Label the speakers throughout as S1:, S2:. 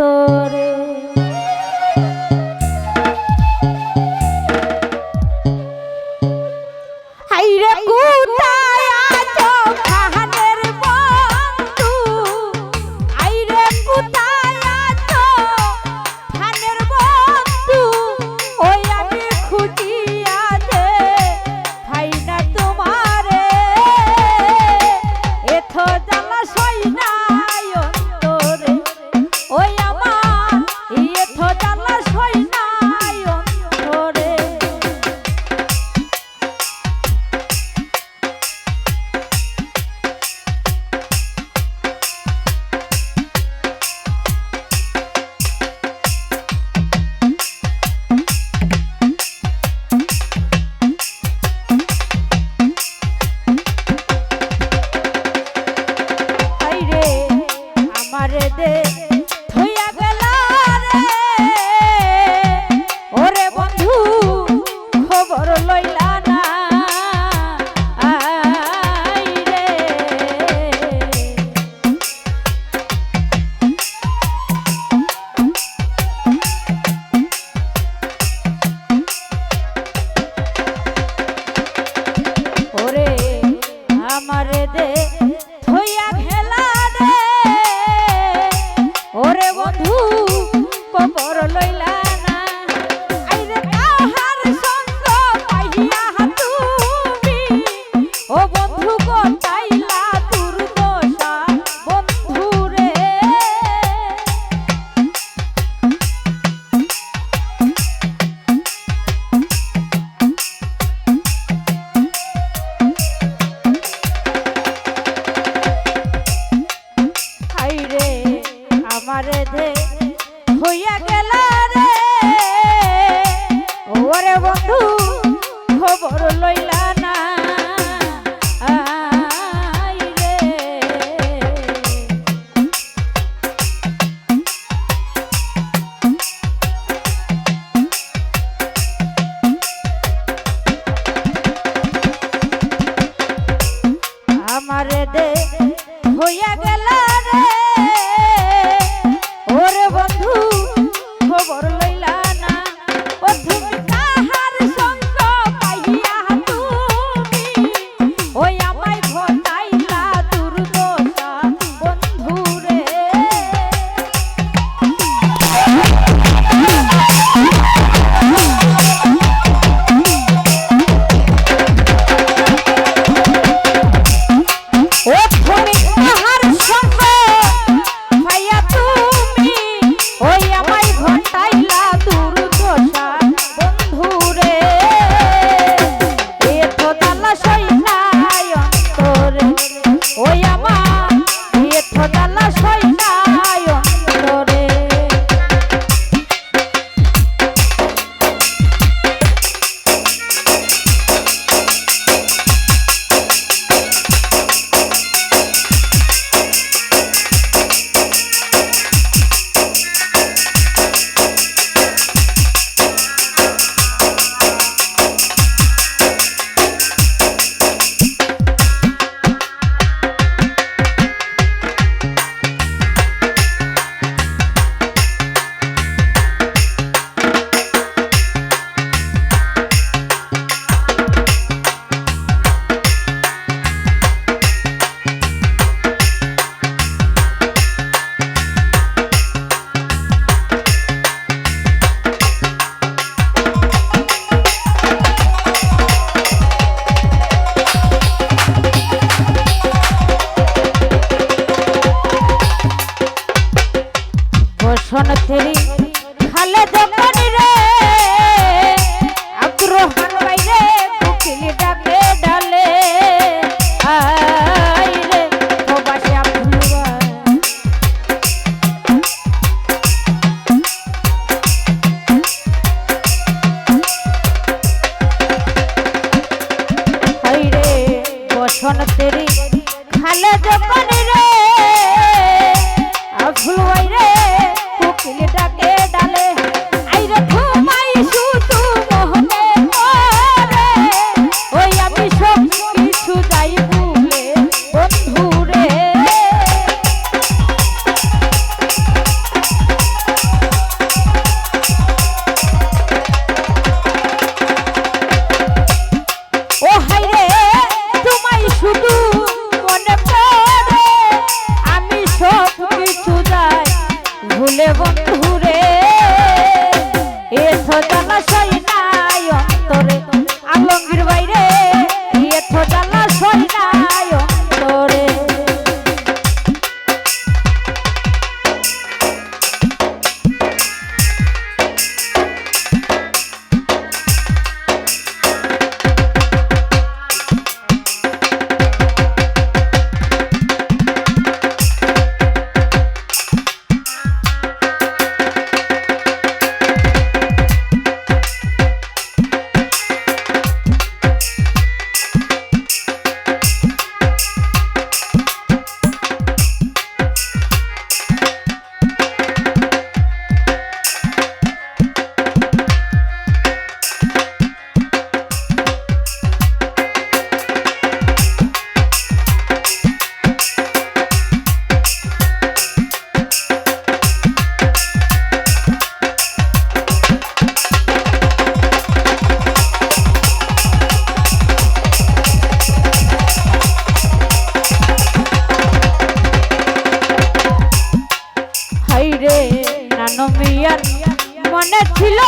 S1: অন্তরে কবর লইলা Oi! বসন তেরি খালে ছিল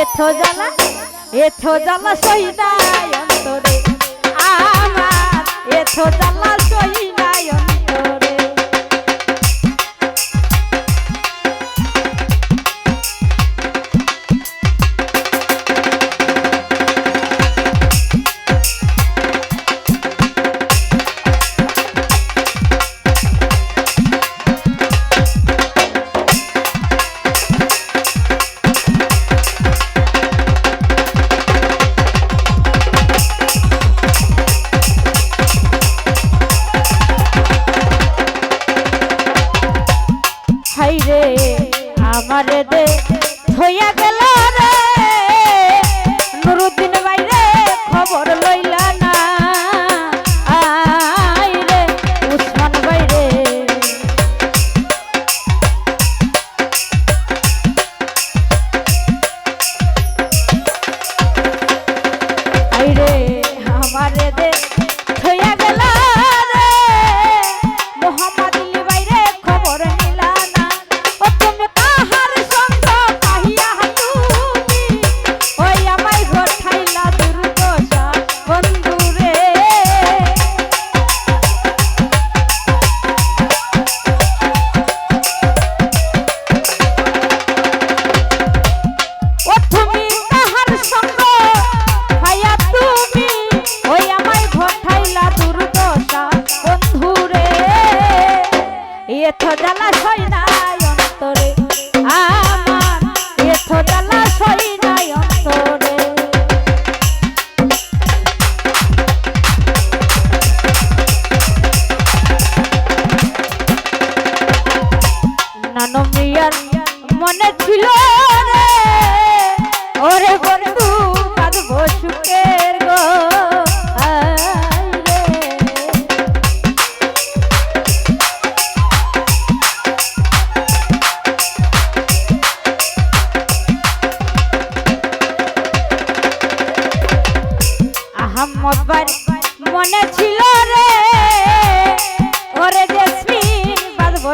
S1: এথো জ্বালা এথো জ্বালা সই নাই অন্তরে। আমার এথো জ্বালা সই নাই অন্তরে। ya que আহম্মদ বাড়ি মনে ছিল রে। ওরে জেসমিন বাঁধব